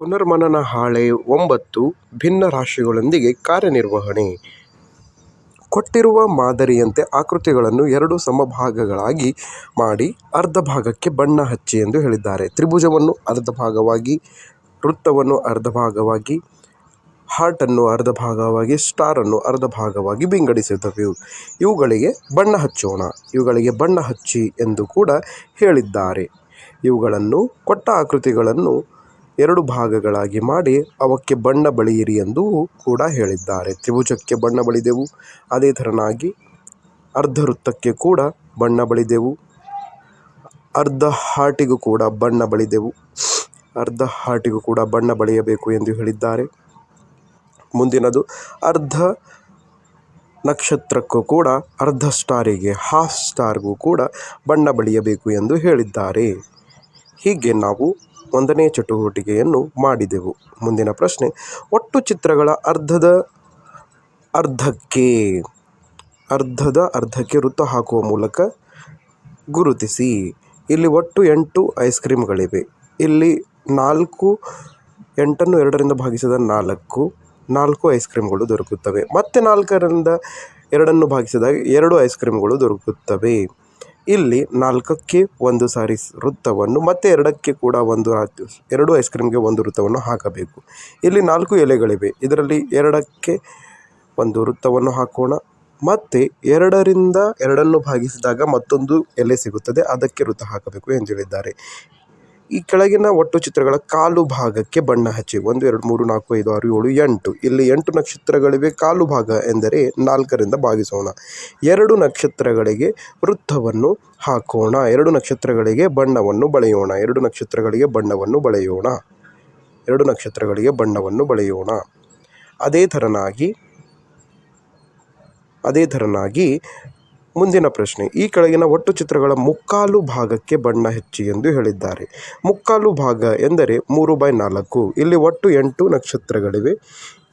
ಪುನರ್ಮನನ ಹಾಳೆ ಒಂಬತ್ತು ಭಿನ್ನ ರಾಶಿಗಳೊಂದಿಗೆ ಕಾರ್ಯನಿರ್ವಹಣೆ ಕೊಟ್ಟಿರುವ ಮಾದರಿಯಂತೆ ಆಕೃತಿಗಳನ್ನು ಎರಡು ಸಮಭಾಗಗಳಾಗಿ ಮಾಡಿ ಅರ್ಧ ಭಾಗಕ್ಕೆ ಬಣ್ಣ ಹಚ್ಚಿ ಎಂದು ಹೇಳಿದ್ದಾರೆ. ತ್ರಿಭುಜವನ್ನು ಅರ್ಧ ಭಾಗವಾಗಿ, ವೃತ್ತವನ್ನು ಅರ್ಧ ಭಾಗವಾಗಿ, ಹಾರ್ಟನ್ನು ಅರ್ಧ ಭಾಗವಾಗಿ, ಸ್ಟಾರನ್ನು ಅರ್ಧ ಭಾಗವಾಗಿ ವಿಂಗಡಿಸಿದವು ಇವುಗಳಿಗೆ ಬಣ್ಣ ಹಚ್ಚೋಣ, ಇವುಗಳಿಗೆ ಬಣ್ಣ ಹಚ್ಚಿ ಎಂದು ಕೂಡ ಹೇಳಿದ್ದಾರೆ. ಇವುಗಳನ್ನು ಕೊಟ್ಟ ಆಕೃತಿಗಳನ್ನು ಎರಡು ಭಾಗಗಳಾಗಿ ಮಾಡಿ ಅವಕ್ಕೆ ಬಣ್ಣ ಬಳಿಯಿರಿ ಎಂದು ಕೂಡ ಹೇಳಿದ್ದಾರೆ. ತ್ರಿಭುಜಕ್ಕೆ ಬಣ್ಣ ಬಳಿದೆವು. ಅದೇ ಥರನಾಗಿ ಅರ್ಧ ವೃತ್ತಕ್ಕೆ ಕೂಡ ಬಣ್ಣ ಬಳಿದೆವು. ಅರ್ಧ ಹಾರ್ಟಿಗೂ ಕೂಡ ಬಣ್ಣ ಬಳಿದೆವು. ಅರ್ಧ ಹಾರ್ಟಿಗೂ ಕೂಡ ಬಣ್ಣ ಬಳಿಯಬೇಕು ಎಂದು ಹೇಳಿದ್ದಾರೆ. ಮುಂದಿನದು, ಅರ್ಧ ನಕ್ಷತ್ರಕ್ಕೂ ಕೂಡ ಅರ್ಧ ಸ್ಟಾರಿಗೆ, ಹಾಫ್ ಸ್ಟಾರ್ಗೂ ಕೂಡ ಬಣ್ಣ ಬಳಿಯಬೇಕು ಎಂದು ಹೇಳಿದ್ದಾರೆ. ಹೀಗೆ ನಾವು ಒಂದನೇ ಚಟುವಟಿಕೆಯನ್ನು ಮಾಡಿದೆವು. ಮುಂದಿನ ಪ್ರಶ್ನೆ, ಒಟ್ಟು ಚಿತ್ರಗಳ ಅರ್ಧದ ಅರ್ಧಕ್ಕೆ ಅರ್ಧದ ಅರ್ಧಕ್ಕೆ ವೃತ್ತ ಹಾಕುವ ಮೂಲಕ ಗುರುತಿಸಿ. ಇಲ್ಲಿ ಒಟ್ಟು ಎಂಟು ಐಸ್ ಕ್ರೀಮ್ಗಳಿವೆ. ಇಲ್ಲಿ ನಾಲ್ಕು, ಎಂಟನ್ನು ಎರಡರಿಂದ ಭಾಗಿಸಿದ ನಾಲ್ಕು ನಾಲ್ಕು ಐಸ್ ಕ್ರೀಮ್ಗಳು ದೊರಕುತ್ತವೆ. ಮತ್ತೆ ನಾಲ್ಕರಿಂದ ಎರಡನ್ನು ಭಾಗಿಸಿದಾಗ ಎರಡು ಐಸ್ ಕ್ರೀಮ್ಗಳು ದೊರಕುತ್ತವೆ. ಇಲ್ಲಿ ನಾಲ್ಕಕ್ಕೆ ಒಂದು ಸಾರಿ ವೃತ್ತವನ್ನು ಮತ್ತೆ ಎರಡಕ್ಕೆ ಕೂಡ ಒಂದು ಎರಡು ಐಸ್ ಕ್ರೀಮ್ಗೆ ಒಂದು ವೃತ್ತವನ್ನು ಹಾಕಬೇಕು. ಇಲ್ಲಿ ನಾಲ್ಕು ಎಲೆಗಳಿವೆ. ಇದರಲ್ಲಿ ಎರಡಕ್ಕೆ ಒಂದು ವೃತ್ತವನ್ನು ಹಾಕೋಣ. ಮತ್ತೆ ಎರಡರಿಂದ ಎರಡನ್ನು ಭಾಗಿಸಿದಾಗ ಮತ್ತೊಂದು ಎಲೆ ಸಿಗುತ್ತದೆ. ಅದಕ್ಕೆ ವೃತ್ತ ಹಾಕಬೇಕು ಎಂದು ಹೇಳಿದ್ದಾರೆ. ಈ ಕೆಳಗಿನ ಒಟ್ಟು ಚಿತ್ರಗಳ ಕಾಲು ಭಾಗಕ್ಕೆ ಬಣ್ಣ ಹಚ್ಚಿ. ಒಂದು, ಎರಡು, ಮೂರು, ನಾಲ್ಕು, ಐದು, ಆರು, ಏಳು, ಎಂಟು. ಇಲ್ಲಿ ಎಂಟು ನಕ್ಷತ್ರಗಳಿವೆ. ಕಾಲು ಭಾಗ ಎಂದರೆ ನಾಲ್ಕರಿಂದ ಭಾಗಿಸೋಣ. ಎರಡು ನಕ್ಷತ್ರಗಳಿಗೆ ವೃತ್ತವನ್ನು ಹಾಕೋಣ. ಎರಡು ನಕ್ಷತ್ರಗಳಿಗೆ ಬಣ್ಣವನ್ನು ಬಳಿಯೋಣ. ಎರಡು ನಕ್ಷತ್ರಗಳಿಗೆ ಬಣ್ಣವನ್ನು ಬಳೆಯೋಣ ಎರಡು ನಕ್ಷತ್ರಗಳಿಗೆ ಬಣ್ಣವನ್ನು ಬಳೆಯೋಣ ಅದೇ ಥರನಾಗಿ, ಅದೇ ತೆರನಾಗಿ ಮುಂದಿನ ಪ್ರಶ್ನೆ ಈ ಕೆಳಗಿನ ಒಟ್ಟು ಚಿತ್ರಗಳ ಮುಕ್ಕಾಲು ಭಾಗಕ್ಕೆ ಬಣ್ಣ ಹೆಚ್ಚಿ ಎಂದು ಹೇಳಿದ್ದಾರೆ. ಮುಕ್ಕಾಲು ಭಾಗ ಎಂದರೆ ಮೂರು ಬೈ ನಾಲ್ಕು. ಇಲ್ಲಿ ಒಟ್ಟು ಎಂಟು ನಕ್ಷತ್ರಗಳಿವೆ.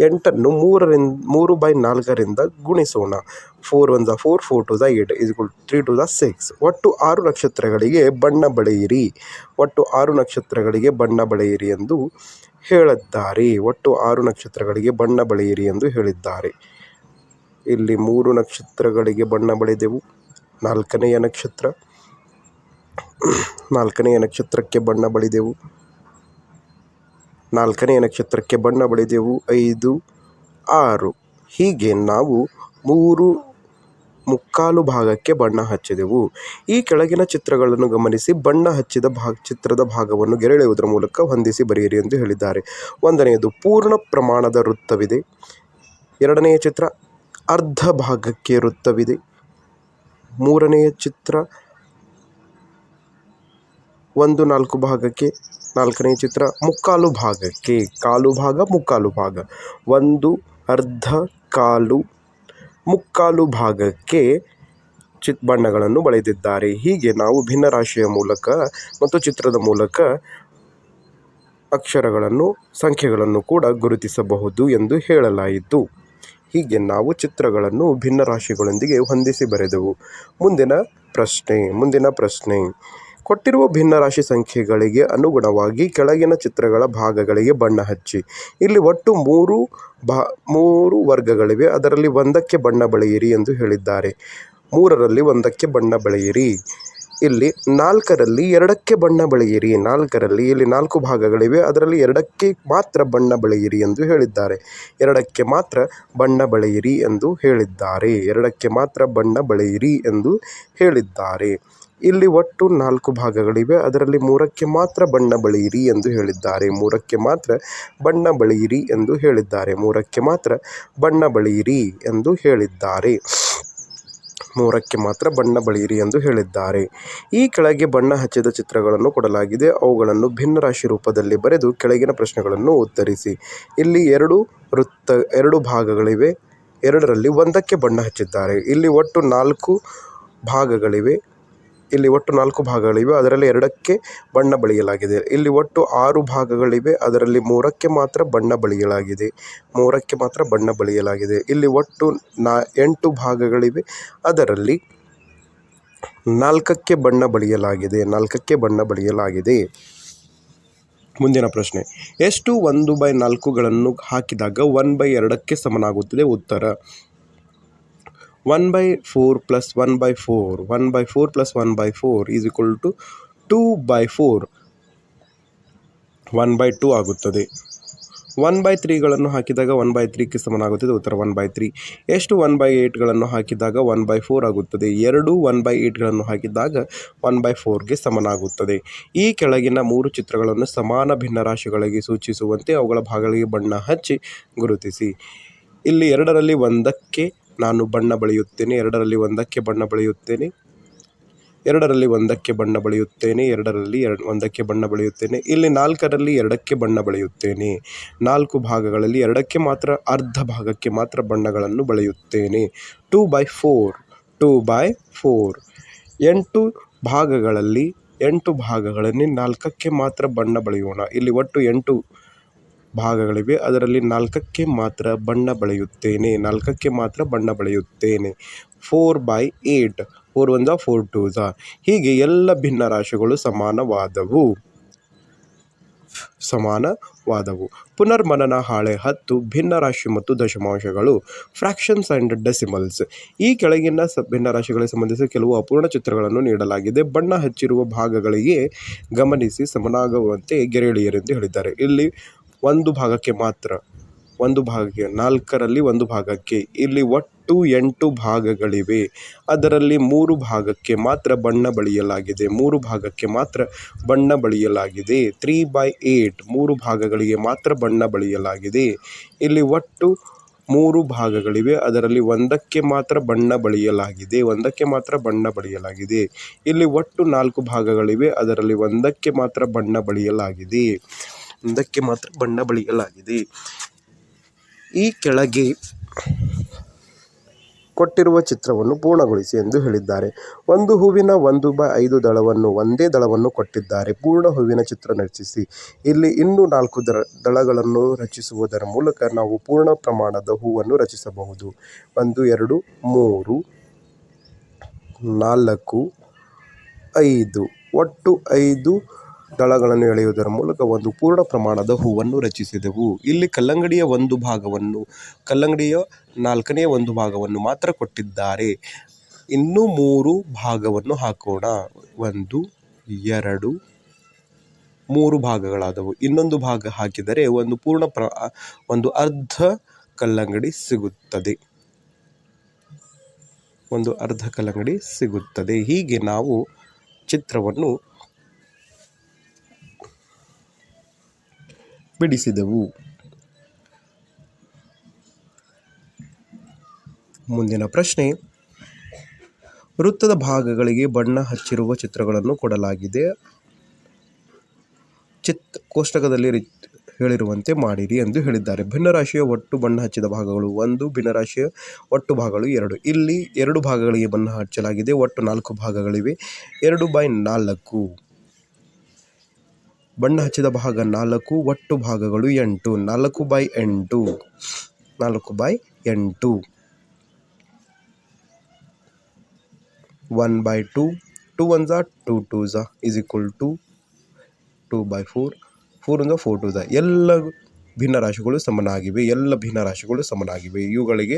ಎಂಟನ್ನು ಮೂರರಿಂದ ಮೂರು ಬೈ ನಾಲ್ಕರಿಂದ ಗುಣಿಸೋಣ. Four one the four, four two the eight, is three two the six. ಒಟ್ಟು ಆರು ನಕ್ಷತ್ರಗಳಿಗೆ ಬಣ್ಣ ಬಳೆಯಿರಿ ಒಟ್ಟು ಆರು ನಕ್ಷತ್ರಗಳಿಗೆ ಬಣ್ಣ ಬಳೆಯಿರಿ ಎಂದು ಹೇಳಿದ್ದಾರೆ. ಒಟ್ಟು ಆರು ನಕ್ಷತ್ರಗಳಿಗೆ ಬಣ್ಣ ಬಳೆಯಿರಿ ಎಂದು ಹೇಳಿದ್ದಾರೆ. ಇಲ್ಲಿ ಮೂರು ನಕ್ಷತ್ರಗಳಿಗೆ ಬಣ್ಣ ಬಳಿದೆವು. ನಾಲ್ಕನೆಯ ನಕ್ಷತ್ರ ನಾಲ್ಕನೆಯ ನಕ್ಷತ್ರಕ್ಕೆ ಬಣ್ಣ ಬಳಿದೆವು. ನಾಲ್ಕನೆಯ ನಕ್ಷತ್ರಕ್ಕೆ ಬಣ್ಣ ಬಳಿದೆವು. ಐದು, ಆರು. ಹೀಗೆ ನಾವು ಮೂರು ಮುಕ್ಕಾಲು ಭಾಗಕ್ಕೆ ಬಣ್ಣ ಹಚ್ಚಿದೆವು. ಈ ಕೆಳಗಿನ ಚಿತ್ರಗಳನ್ನು ಗಮನಿಸಿ ಬಣ್ಣ ಹಚ್ಚಿದ ಭಾಗ ಚಿತ್ರದ ಭಾಗವನ್ನು ಗೆರೆಳೆಯುವುದರ ಮೂಲಕ ಹೊಂದಿಸಿ ಬರೆಯಿರಿ ಎಂದು ಹೇಳಿದ್ದಾರೆ. ಒಂದನೆಯದು ಪೂರ್ಣ ಪ್ರಮಾಣದ ವೃತ್ತವಿದೆ. ಎರಡನೆಯ ಚಿತ್ರ ಅರ್ಧ ಭಾಗಕ್ಕೆ ವೃತ್ತವಿದೆ. ಮೂರನೆಯ ಚಿತ್ರ ಒಂದು ನಾಲ್ಕು ಭಾಗಕ್ಕೆ. ನಾಲ್ಕನೆಯ ಚಿತ್ರ ಮುಕ್ಕಾಲು ಭಾಗಕ್ಕೆ. ಕಾಲು ಭಾಗ, ಮುಕ್ಕಾಲು ಭಾಗ. ಒಂದು ಅರ್ಧ ಕಾಲು, ಮುಕ್ಕಾಲು ಭಾಗಕ್ಕೆ ಚಿತ್ ಬಣ್ಣಗಳನ್ನು ಬಳೆದಿದ್ದಾರೆ ಹೀಗೆ ನಾವು ಭಿನ್ನರಾಶಿಯ ಮೂಲಕ ಮತ್ತು ಚಿತ್ರದ ಮೂಲಕ ಅಕ್ಷರಗಳನ್ನು, ಸಂಖ್ಯೆಗಳನ್ನು ಕೂಡ ಗುರುತಿಸಬಹುದು ಎಂದು ಹೇಳಲಾಯಿತು. ಹೀಗೆ ನಾವು ಚಿತ್ರಗಳನ್ನು ಭಿನ್ನ ರಾಶಿಗಳೊಂದಿಗೆ ಹೊಂದಿಸಿ ಬರೆದೆವು. ಮುಂದಿನ ಪ್ರಶ್ನೆ ಮುಂದಿನ ಪ್ರಶ್ನೆ ಕೊಟ್ಟಿರುವ ಭಿನ್ನರಾಶಿ ಸಂಖ್ಯೆಗಳಿಗೆ ಅನುಗುಣವಾಗಿ ಕೆಳಗಿನ ಚಿತ್ರಗಳ ಭಾಗಗಳಿಗೆ ಬಣ್ಣ ಹಚ್ಚಿ. ಇಲ್ಲಿ ಒಟ್ಟು ಮೂರು ಭಾ, ಮೂರು ವರ್ಗಗಳಿವೆ. ಅದರಲ್ಲಿ ಒಂದಕ್ಕೆ ಬಣ್ಣ ಬಳಿಯಿರಿ ಎಂದು ಹೇಳಿದ್ದಾರೆ. ಮೂರರಲ್ಲಿ ಒಂದಕ್ಕೆ ಬಣ್ಣ ಬಳಿಯಿರಿ. ಇಲ್ಲಿ ನಾಲ್ಕರಲ್ಲಿ ಎರಡಕ್ಕೆ ಬಣ್ಣ ಬಳಿಯಿರಿ. ನಾಲ್ಕರಲ್ಲಿ ಇಲ್ಲಿ ನಾಲ್ಕು ಭಾಗಗಳಿವೆ. ಅದರಲ್ಲಿ ಎರಡಕ್ಕೆ ಮಾತ್ರ ಬಣ್ಣ ಬಳಿಯಿರಿ ಎಂದು ಹೇಳಿದ್ದಾರೆ. ಎರಡಕ್ಕೆ ಮಾತ್ರ ಬಣ್ಣ ಬಳಿಯಿರಿ ಎಂದು ಹೇಳಿದ್ದಾರೆ. ಎರಡಕ್ಕೆ ಮಾತ್ರ ಬಣ್ಣ ಬಳಿಯಿರಿ ಎಂದು ಹೇಳಿದ್ದಾರೆ. ಇಲ್ಲಿ ಒಟ್ಟು ನಾಲ್ಕು ಭಾಗಗಳಿವೆ. ಅದರಲ್ಲಿ ಮೂರಕ್ಕೆ ಮಾತ್ರ ಬಣ್ಣ ಬಳಿಯಿರಿ ಎಂದು ಹೇಳಿದ್ದಾರೆ. ಮೂರಕ್ಕೆ ಮಾತ್ರ ಬಣ್ಣ ಬಳಿಯಿರಿ ಎಂದು ಹೇಳಿದ್ದಾರೆ. ಮೂರಕ್ಕೆ ಮಾತ್ರ ಬಣ್ಣ ಬಳಿಯಿರಿ ಎಂದು ಹೇಳಿದ್ದಾರೆ. ಮೂರಕ್ಕೆ ಮಾತ್ರ ಬಣ್ಣ ಬಳಿಯಿರಿ ಎಂದು ಹೇಳಿದ್ದಾರೆ. ಈ ಕೆಳಗೆ ಬಣ್ಣ ಹಚ್ಚಿದ ಚಿತ್ರಗಳನ್ನು ಕೊಡಲಾಗಿದೆ. ಅವುಗಳನ್ನು ಭಿನ್ನರಾಶಿ ರೂಪದಲ್ಲಿ ಬರೆದು ಕೆಳಗಿನ ಪ್ರಶ್ನೆಗಳನ್ನು ಉತ್ತರಿಸಿ. ಇಲ್ಲಿ ಎರಡು ವೃತ್ತ, ಎರಡು ಭಾಗಗಳಿವೆ. ಎರಡರಲ್ಲಿ ಒಂದಕ್ಕೆ ಬಣ್ಣ ಹಚ್ಚಿದ್ದಾರೆ. ಇಲ್ಲಿ ಒಟ್ಟು ನಾಲ್ಕು ಭಾಗಗಳಿವೆ. ಇಲ್ಲಿ ಒಟ್ಟು ನಾಲ್ಕು ಭಾಗಗಳಿವೆ. ಅದರಲ್ಲಿ ಎರಡಕ್ಕೆ ಬಣ್ಣ ಬಳಿಯಲಾಗಿದೆ. ಇಲ್ಲಿ ಒಟ್ಟು ಆರು ಭಾಗಗಳಿವೆ. ಅದರಲ್ಲಿ ಮೂರಕ್ಕೆ ಮಾತ್ರ ಬಣ್ಣ ಬಳಿಯಲಾಗಿದೆ. ಮೂರಕ್ಕೆ ಮಾತ್ರ ಬಣ್ಣ ಬಳಿಯಲಾಗಿದೆ. ಇಲ್ಲಿ ಒಟ್ಟು ನಾ, ಎಂಟು ಭಾಗಗಳಿವೆ. ಅದರಲ್ಲಿ ನಾಲ್ಕಕ್ಕೆ ಬಣ್ಣ ಬಳಿಯಲಾಗಿದೆ. ನಾಲ್ಕಕ್ಕೆ ಬಣ್ಣ ಬಳಿಯಲಾಗಿದೆ. ಮುಂದಿನ ಪ್ರಶ್ನೆ ಎಷ್ಟು ಒಂದು ಬೈ ನಾಲ್ಕುಗಳನ್ನು ಹಾಕಿದಾಗ ಒನ್ ಬೈ ಎರಡಕ್ಕೆ ಸಮನಾಗುತ್ತದೆ ಉತ್ತರ one by four plus one by four one by four plus one by four is equal to two by four one by two ಆಗುತ್ತದೆ ಒನ್ ಬೈ ತ್ರೀಗಳನ್ನು ಹಾಕಿದಾಗ ಒನ್ ಬೈ ತ್ರೀಗೆ ಸಮನಾಗುತ್ತದೆ ಉತ್ತರ ಒನ್ ಬೈ ತ್ರೀ ಎಷ್ಟು ಒನ್ ಬೈ ಏಯ್ಟ್ಗಳನ್ನು ಹಾಕಿದಾಗ one by four ಆಗುತ್ತದೆ ಎರಡು ಒನ್ ಬೈ ಏಯ್ಟ್ಗಳನ್ನು ಹಾಕಿದಾಗ ಒನ್ ಬೈ ಫೋರ್ಗೆ ಸಮನಾಗುತ್ತದೆ ಈ ಕೆಳಗಿನ ಮೂರು ಚಿತ್ರಗಳನ್ನು ಸಮಾನ ಭಿನ್ನರಾಶಿಗಳಿಗೆ ಸೂಚಿಸುವಂತೆ ಅವುಗಳ ಭಾಗಗಳಿಗೆ ಬಣ್ಣ ಹಚ್ಚಿ ಗುರುತಿಸಿ ಇಲ್ಲಿ ಎರಡರಲ್ಲಿ ಒಂದಕ್ಕೆ ನಾನು ಬಣ್ಣ ಬಳಿಯುತ್ತೇನೆ, ಎರಡರಲ್ಲಿ ಒಂದಕ್ಕೆ ಬಣ್ಣ ಬಳಿಯುತ್ತೇನೆ, ಎರಡರಲ್ಲಿ ಒಂದಕ್ಕೆ ಬಣ್ಣ ಬಳಿಯುತ್ತೇನೆ, ಎರಡರಲ್ಲಿ ಎರಡು, ಒಂದಕ್ಕೆ ಬಣ್ಣ ಬಳಿಯುತ್ತೇನೆ, ಇಲ್ಲಿ ನಾಲ್ಕರಲ್ಲಿ ಎರಡಕ್ಕೆ ಬಣ್ಣ ಬಳಿಯುತ್ತೇನೆ, ನಾಲ್ಕು ಭಾಗಗಳಲ್ಲಿ ಎರಡಕ್ಕೆ ಮಾತ್ರ, ಅರ್ಧ ಭಾಗಕ್ಕೆ ಮಾತ್ರ ಬಣ್ಣಗಳನ್ನು ಬಳಿಯುತ್ತೇನೆ. Two by four, two by four, ಎಂಟು ಭಾಗಗಳಲ್ಲಿ ಎಂಟು ಭಾಗಗಳಲ್ಲಿ ನಾಲ್ಕಕ್ಕೆ ಮಾತ್ರ ಬಣ್ಣ ಬಳಿಯೋಣ. ಇಲ್ಲಿ ಒಟ್ಟು ಎಂಟು ಭಾಗಗಳಿವೆ. ಅದರಲ್ಲಿ ನಾಲ್ಕಕ್ಕೆ ಮಾತ್ರ ಬಣ್ಣ ಬಳಿಯುತ್ತೇನೆ. ನಾಲ್ಕಕ್ಕೆ ಮಾತ್ರ ಬಣ್ಣ ಬಳಿಯುತ್ತೇನೆ. Four by eight four the four two the ಹೀಗೆ ಎಲ್ಲ ಭಿನ್ನ ರಾಶಿಗಳು ಸಮಾನವಾದವು. ಸಮಾನವಾದವು. ಪುನರ್ಮನನ ಹಾಳೆ ಹತ್ತು ಭಿನ್ನರಾಶಿ ಮತ್ತು ದಶಮಾಂಶಗಳು. ಫ್ರ್ಯಾಕ್ಷನ್ಸ್ ಆ್ಯಂಡ್ ಡೆಸಿಮಲ್ಸ್ ಈ ಕೆಳಗಿನ ಸ ಭಿನ್ನರಾಶಿಗಳಿಗೆ ಸಂಬಂಧಿಸಿ ಕೆಲವು ಅಪೂರ್ಣ ಚಿತ್ರಗಳನ್ನು ನೀಡಲಾಗಿದೆ. ಬಣ್ಣ ಹಚ್ಚಿರುವ ಭಾಗಗಳಿಗೆ ಗಮನಿಸಿ, ಸಮನಾಗುವಂತೆ ಗೆರೆಳಿಯರೆಂದು ಹೇಳಿದ್ದಾರೆ. ಇಲ್ಲಿ ಒಂದು ಭಾಗಕ್ಕೆ ಮಾತ್ರ, ಒಂದು ಭಾಗಕ್ಕೆ, ನಾಲ್ಕರಲ್ಲಿ ಒಂದು ಭಾಗಕ್ಕೆ, ಇಲ್ಲಿ ಒಟ್ಟು ಎಂಟು ಭಾಗಗಳಿವೆ. ಅದರಲ್ಲಿ ಮೂರು ಭಾಗಕ್ಕೆ ಮಾತ್ರ ಬಣ್ಣ ಬಳಿಯಲಾಗಿದೆ. ಮೂರು ಭಾಗಕ್ಕೆ ಮಾತ್ರ ಬಣ್ಣ ಬಳಿಯಲಾಗಿದೆ. ತ್ರೀ ಬೈ ಏಟ್, ಮೂರು ಭಾಗಗಳಿಗೆ ಮಾತ್ರ ಬಣ್ಣ ಬಳಿಯಲಾಗಿದೆ. ಇಲ್ಲಿ ಒಟ್ಟು ಮೂರು ಭಾಗಗಳಿವೆ. ಅದರಲ್ಲಿ ಒಂದಕ್ಕೆ ಮಾತ್ರ ಬಣ್ಣ ಬಳಿಯಲಾಗಿದೆ. ಒಂದಕ್ಕೆ ಮಾತ್ರ ಬಣ್ಣ ಬಳಿಯಲಾಗಿದೆ. ಇಲ್ಲಿ ಒಟ್ಟು ನಾಲ್ಕು ಭಾಗಗಳಿವೆ. ಅದರಲ್ಲಿ ಒಂದಕ್ಕೆ ಮಾತ್ರ ಬಣ್ಣ ಬಳಿಯಲಾಗಿದೆ. ಒಂದಕ್ಕೆ ಮಾತ್ರ ಬಣ್ಣ ಬಳಿಯಲಾಗಿದೆ. ಈ ಕೆಳಗೆ ಕೊಟ್ಟಿರುವ ಚಿತ್ರವನ್ನು ಪೂರ್ಣಗೊಳಿಸಿ ಎಂದು ಹೇಳಿದ್ದಾರೆ. ಒಂದು ಹೂವಿನ ಒಂದು ಬ ಐದು ದಳವನ್ನು ಒಂದೇ ದಳವನ್ನು ಕೊಟ್ಟಿದ್ದಾರೆ. ಪೂರ್ಣ ಹೂವಿನ ಚಿತ್ರ ರಚಿಸಿ ಇಲ್ಲಿ ಇನ್ನೂ ನಾಲ್ಕು ದಳ ದಳಗಳನ್ನು ರಚಿಸುವುದರ ಮೂಲಕ ನಾವು ಪೂರ್ಣ ಪ್ರಮಾಣದ ಹೂವನ್ನು ರಚಿಸಬಹುದು. ಒಂದು, ಎರಡು, ಮೂರು, ನಾಲ್ಕು, ಐದು, ಒಟ್ಟು ಐದು ದಳಗಳನ್ನು ಎಳೆಯುವುದರ ಮೂಲಕ ಒಂದು ಪೂರ್ಣ ಪ್ರಮಾಣದ ಹೂವನ್ನು ರಚಿಸಿದೆವು. ಇಲ್ಲಿ ಕಲ್ಲಂಗಡಿಯ ಒಂದು ಭಾಗವನ್ನು, ಕಲ್ಲಂಗಡಿಯ ನಾಲ್ಕನೇ ಒಂದು ಭಾಗವನ್ನು ಮಾತ್ರ ಕೊಟ್ಟಿದ್ದಾರೆ. ಇನ್ನೂ ಮೂರು ಭಾಗವನ್ನು ಹಾಕೋಣ. ಒಂದು, ಎರಡು, ಮೂರು ಭಾಗಗಳಾದವು. ಇನ್ನೊಂದು ಭಾಗ ಹಾಕಿದರೆ ಒಂದು ಪೂರ್ಣ ಪ್ರ, ಒಂದು ಅರ್ಧ ಕಲ್ಲಂಗಡಿ ಸಿಗುತ್ತದೆ. ಒಂದು ಅರ್ಧ ಕಲ್ಲಂಗಡಿ ಸಿಗುತ್ತದೆ. ಹೀಗೆ ನಾವು ಚಿತ್ರವನ್ನು ಬಿಡಿಸಿದೆವು ಮುಂದಿನ ಪ್ರಶ್ನೆ. ವೃತ್ತದ ಭಾಗಗಳಿಗೆ ಬಣ್ಣ ಹಚ್ಚಿರುವ ಚಿತ್ರಗಳನ್ನು ಕೊಡಲಾಗಿದೆ. ಚಿತ್ ಕೋಷ್ಟಕದಲ್ಲಿ ಹೇಳಿರುವಂತೆ ಮಾಡಿರಿ ಎಂದು ಹೇಳಿದ್ದಾರೆ. ಭಿನ್ನರಾಶಿಯ ಒಟ್ಟು ಬಣ್ಣ ಹಚ್ಚಿದ ಭಾಗಗಳು ಒಂದು, ಭಿನ್ನರಾಶಿಯ ಒಟ್ಟು ಭಾಗಗಳು ಎರಡು. ಇಲ್ಲಿ ಎರಡು ಭಾಗಗಳಿಗೆ ಬಣ್ಣ ಹಚ್ಚಲಾಗಿದೆ, ಒಟ್ಟು ನಾಲ್ಕು ಭಾಗಗಳಿವೆ. ಎರಡು ಬೈ ನಾಲ್ಕು. ಬಣ್ಣ ಹಚ್ಚಿದ ಭಾಗ ನಾಲ್ಕು, ಒಟ್ಟು ಭಾಗಗಳು ಎಂಟು. ನಾಲ್ಕು ಬೈ ಎಂಟು. ನಾಲ್ಕು ಬೈ ಎಂಟು. One by two. Two one the two two the is equal to two by four. Four one the four two the ಎಲ್ಲ ಭಿನ್ನರಾಶಿಗಳು ಸಮನಾಗಿವೆ, ಎಲ್ಲ ಭಿನ್ನರಾಶಿಗಳು ಸಮನಾಗಿವೆ. ಇವುಗಳಿಗೆ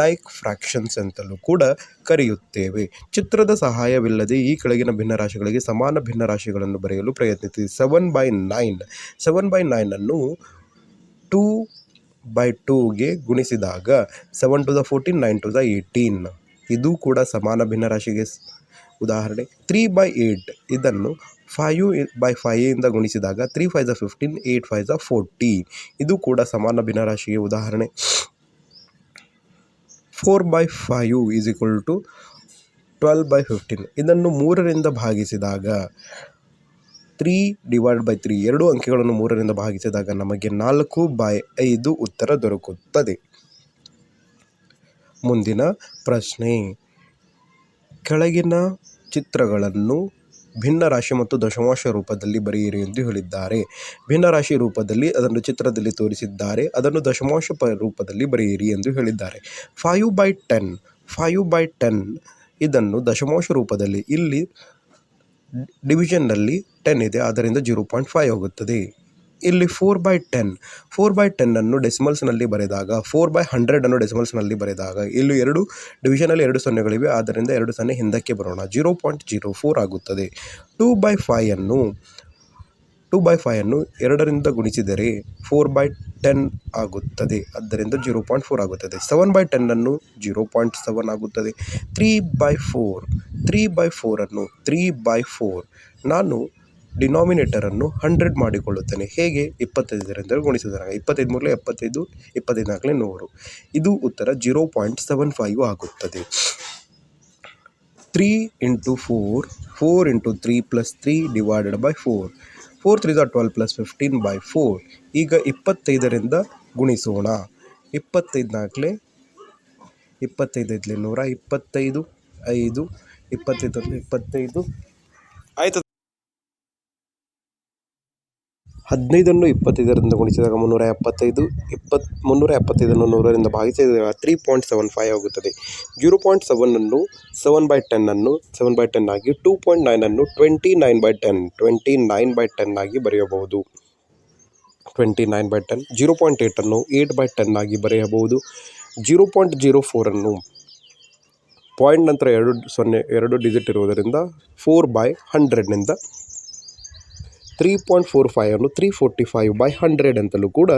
ಲೈಕ್ ಫ್ರ್ಯಾಕ್ಷನ್ಸ್ ಅಂತಲೂ ಕೂಡ ಕರೆಯುತ್ತೇವೆ. ಚಿತ್ರದ ಸಹಾಯವಿಲ್ಲದೆ ಈ ಕೆಳಗಿನ ಭಿನ್ನರಾಶಿಗಳಿಗೆ ಸಮಾನ ಭಿನ್ನರಾಶಿಗಳನ್ನು ಬರೆಯಲು ಪ್ರಯತ್ನಿಸಿ. Seven by nine seven by ನೈನನ್ನು two by ಟೂಗೆ ಗುಣಿಸಿದಾಗ seven two the fourteen nine two the eighteen ಇದು ಕೂಡ ಸಮಾನ ಭಿನ್ನ ರಾಶಿಗೆ ಉದಾಹರಣೆ ತ್ರೀ ಬೈ ಏಯ್ಟ್ ಇದನ್ನು ಫೈವ್ ಬೈ ಫೈಯಿಂದ ಗುಣಿಸಿದಾಗ three five the fifteen eight five the forty ಇದು ಕೂಡ ಸಮಾನ ಭಿನ್ನರಾಶಿಗೆ ಉದಾಹರಣೆ. Four by five is equal to twelve by fifteen ಇದನ್ನು ಮೂರರಿಂದ ಭಾಗಿಸಿದಾಗ ತ್ರೀ ಡಿವೈಡ್ ಬೈ ತ್ರೀ ಎರಡು ಅಂಕೆಗಳನ್ನು ಮೂರರಿಂದ ಭಾಗಿಸಿದಾಗ ನಮಗೆ ನಾಲ್ಕು ಬೈ ಐದು ಉತ್ತರ ದೊರಕುತ್ತದೆ. ಮುಂದಿನ ಪ್ರಶ್ನೆ. ಕೆಳಗಿನ ಚಿತ್ರಗಳನ್ನು ಭಿನ್ನರಾಶಿ ಮತ್ತು ದಶಮಾಂಶ ರೂಪದಲ್ಲಿ ಬರೆಯಿರಿ ಎಂದು ಹೇಳಿದ್ದಾರೆ. ಭಿನ್ನ ರಾಶಿ ರೂಪದಲ್ಲಿ ಅದನ್ನು ಚಿತ್ರದಲ್ಲಿ ತೋರಿಸಿದ್ದಾರೆ. ಅದನ್ನು ದಶಮಾಂಶ ರೂಪದಲ್ಲಿ ಬರೆಯಿರಿ ಎಂದು ಹೇಳಿದ್ದಾರೆ. Five by ten five by ten ಇದನ್ನು ದಶಮಾಂಶ ರೂಪದಲ್ಲಿ ಇಲ್ಲಿ ಡಿವಿಷನ್ನಲ್ಲಿ ಟೆನ್ ಇದೆ. ಆದ್ದರಿಂದ ಜೀರೋ ಪಾಯಿಂಟ್ ಫೈವ್ ಆಗುತ್ತದೆ. ಇಲ್ಲಿ four by ten four by ಟೆನ್ನನ್ನು ಡೆಸಿಮಲ್ಸ್ನಲ್ಲಿ ಬರೆದಾಗ ಫೋರ್ ಬೈ ಹಂಡ್ರೆಡನ್ನು ಡೆಸಿಮಲ್ಸ್ನಲ್ಲಿ ಬರೆದಾಗ, ಇಲ್ಲಿ ಎರಡು ಡಿವಿಷನಲ್ಲಿ ಎರಡು ಸೊನ್ನೆಗಳಿವೆ, ಆದ್ದರಿಂದ ಎರಡು ಸೊನ್ನೆ ಹಿಂದಕ್ಕೆ ಬರೋಣ. ಜೀರೋ ಪಾಯಿಂಟ್ ಜೀರೋ ಫೋರ್ ಆಗುತ್ತದೆ. ಟೂ ಬೈ ಫೈಯನ್ನು ಟೂ ಬೈ ಫೈವನ್ನು ಎರಡರಿಂದ ಗುಣಿಸಿದರೆ ಫೋರ್ ಬೈ ಟೆನ್ ಆಗುತ್ತದೆ. ಆದ್ದರಿಂದ ಜೀರೋ ಪಾಯಿಂಟ್ ಫೋರ್ ಆಗುತ್ತದೆ. ಸೆವೆನ್ ಬೈ ಟೆನ್ನನ್ನು ಜೀರೋ ಪಾಯಿಂಟ್ ಸೆವೆನ್ ಆಗುತ್ತದೆ. Three by four three by ಫೋರನ್ನು three by four ನಾನು ಡಿನಾಮಿನೇಟರನ್ನು ಹಂಡ್ರೆಡ್ ಮಾಡಿಕೊಳ್ಳುತ್ತೇನೆ. ಹೇಗೆ? ಇಪ್ಪತ್ತೈದರಿಂದ ಗುಣಿಸಿದಾಗ ಇಪ್ಪತ್ತೈದು ಮೂರಲೆ ಎಪ್ಪತ್ತೈದು ಇಪ್ಪತ್ತೈದು ನೂರು. ಇದು ಉತ್ತರ ಜೀರೋ ಪಾಯಿಂಟ್ ಸೆವೆನ್ ಫೈವ್ ಆಗುತ್ತದೆ. Three into four four into three plus three divided by four. Four three twelve plus fifteen by four. ಈಗ ಇಪ್ಪತ್ತೈದರಿಂದ ಗುಣಿಸೋಣ. ಇಪ್ಪತ್ತೈದು ಇಪ್ಪತ್ತೈದೈದಲೇ ನೂರ ಇಪ್ಪತ್ತೈದು, ಐದು, ಇಪ್ಪತ್ತೈದು ಇಪ್ಪತ್ತೈದು. ಆಯ್ತು. ಹದಿನೈದನ್ನು ಇಪ್ಪತ್ತೈದರಿಂದ ಗುಣಿಸಿದಾಗ ಮುನ್ನೂರ ಎಪ್ಪತ್ತೈದು ಇಪ್ಪತ್ತು ಮುನ್ನೂರ ಎಪ್ಪತ್ತೈದನ್ನು ನೂರರಿಂದ ಭಾಗಿಸಿದಾಗ ತ್ರೀ ಪಾಯಿಂಟ್ ಸೆವೆನ್ ಫೈವ್ ಆಗುತ್ತದೆ. ಜೀರೋ ಪಾಯಿಂಟ್ ಸೆವೆನನ್ನು ಸೆವೆನ್ ಬೈ ಟೆನ್ನನ್ನು ಸೆವೆನ್ ಬೈ ಟೆನ್ ಆಗಿ two point ನೈನನ್ನು twenty nine by ten twenty nine by ten ಆಗಿ ಬರೆಯಬಹುದು. Twenty nine by ten zero point ಏಯ್ಟನ್ನು eight by ten ಆಗಿ ಬರೆಯಬಹುದು. ಜೀರೋ ಪಾಯಿಂಟ್ ಜೀರೋ ಫೋರನ್ನು point ನಂತರ ಎರಡು ಸೊನ್ನೆ, ಎರಡು ಡಿಜಿಟ್ ಇರುವುದರಿಂದ ಫೋರ್ ಬೈ ಹಂಡ್ರೆಡ್ನಿಂದ three point four ಫೈವನ್ನು three forty five by hundred ಅಂತಲೂ ಕೂಡ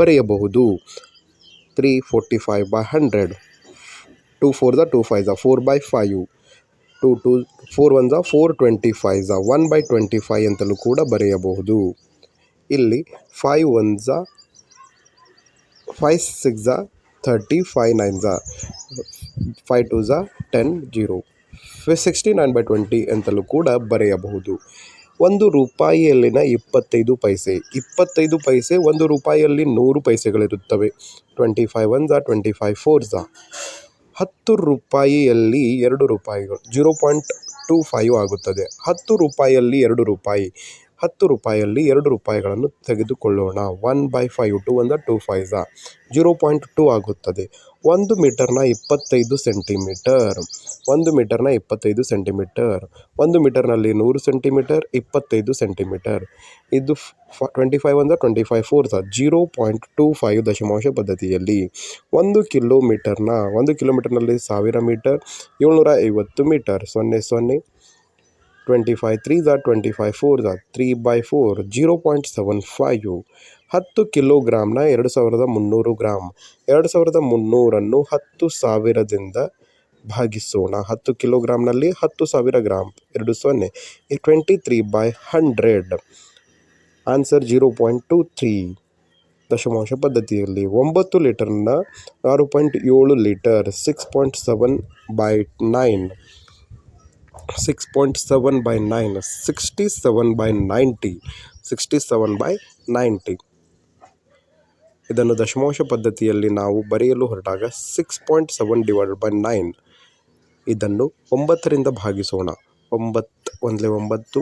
ಬರೆಯಬಹುದು. Three forty five by hundred two four the two five the four by five two two four one the four twenty five the one by twenty five ಅಂತಲೂ ಕೂಡ ಬರೆಯಬಹುದು. ಇಲ್ಲಿ five one the five six the thirty five nine the five two the ten zero sixty nine by twenty ಅಂತಲೂ ಕೂಡ ಬರೆಯಬಹುದು. ಒಂದು ರೂಪಾಯಿಯಲ್ಲಿನ ಇಪ್ಪತ್ತೈದು ಪೈಸೆ. ಇಪ್ಪತ್ತೈದು ಪೈಸೆ ಒಂದು ರೂಪಾಯಿಯಲ್ಲಿ ನೂರು ಪೈಸೆಗಳಿರುತ್ತವೆ. Twenty five one the twenty five four the ಹತ್ತು ರೂಪಾಯಿಯಲ್ಲಿ ಎರಡು ರೂಪಾಯಿಗಳು. ಜೀರೋ ಪಾಯಿಂಟ್ ಟು ಫೈವ್ ಆಗುತ್ತದೆ. ಹತ್ತು ರೂಪಾಯಿಯಲ್ಲಿ ಎರಡು ರೂಪಾಯಿ. ಹತ್ತು ರೂಪಾಯಿಯಲ್ಲಿ ಎರಡು ರೂಪಾಯಿಗಳನ್ನು ತೆಗೆದುಕೊಳ್ಳೋಣ. ಒನ್ ಬೈ ಫೈವ್ ಟು ಒಂದ two five the zero point two ಆಗುತ್ತದೆ. ಒಂದು ಮೀಟರ್ನ ಇಪ್ಪತ್ತೈದು ಸೆಂಟಿಮೀಟರ್. ಒಂದು ಮೀಟರ್ನ ಇಪ್ಪತ್ತೈದು ಸೆಂಟಿಮೀಟರ್. ಒಂದು ಮೀಟರ್ನಲ್ಲಿ ನೂರು ಸೆಂಟಿಮೀಟರ್, ಇಪ್ಪತ್ತೈದು ಸೆಂಟಿಮೀಟರ್. ಇದು ಫ ಟ್ವೆಂಟಿ ಫೈವ್ ಅಂದರೆ twenty five four zero point two five ದಶಮಾಂಶ ಪದ್ಧತಿಯಲ್ಲಿ ಒಂದು ಕಿಲೋಮೀಟರ್ನ, ಒಂದು ಕಿಲೋಮೀಟರ್ನಲ್ಲಿ ಸಾವಿರ ಮೀಟರ್, ಏಳ್ನೂರ ಐವತ್ತು ಮೀಟರ್. ಸೊನ್ನೆ ಸೊನ್ನೆ. Twenty five three the twenty five four the three by four zero point seven five ಹತ್ತು ಕಿಲೋಗ್ರಾಮ್ನ ಎರಡು ಸಾವಿರದ ಮುನ್ನೂರು ಗ್ರಾಮ್ ಎರಡು ಸಾವಿರದ ಮುನ್ನೂರನ್ನು ಹತ್ತು ಸಾವಿರದಿಂದ ಭಾಗಿಸೋಣ. ಹತ್ತು ಕಿಲೋಗ್ರಾಮ್ನಲ್ಲಿ ಹತ್ತು ಸಾವಿರ ಗ್ರಾಮ್ ಎರಡು ಸೊನ್ನೆ. Twenty three by hundred answer zero point two three ದಶಮಾಂಶ ಪದ್ಧತಿಯಲ್ಲಿ ಒಂಬತ್ತು ಲೀಟರ್ನ ಆರು ಪಾಯಿಂಟ್ ಏಳು litre six point seven by nine six point seven by nine sixty seven by ninety sixty seven by ninety ಇದನ್ನು ದಶಮಾಂಶ ಪದ್ಧತಿಯಲ್ಲಿ ನಾವು ಬರೆಯಲು ಹೊರಟಾಗ six point seven divided by nine ಇದನ್ನು ಒಂಬತ್ತರಿಂದ ಭಾಗಿಸೋಣ. ಒಂಬತ್ತು, ಒಂದಲೇ ಒಂಬತ್ತು.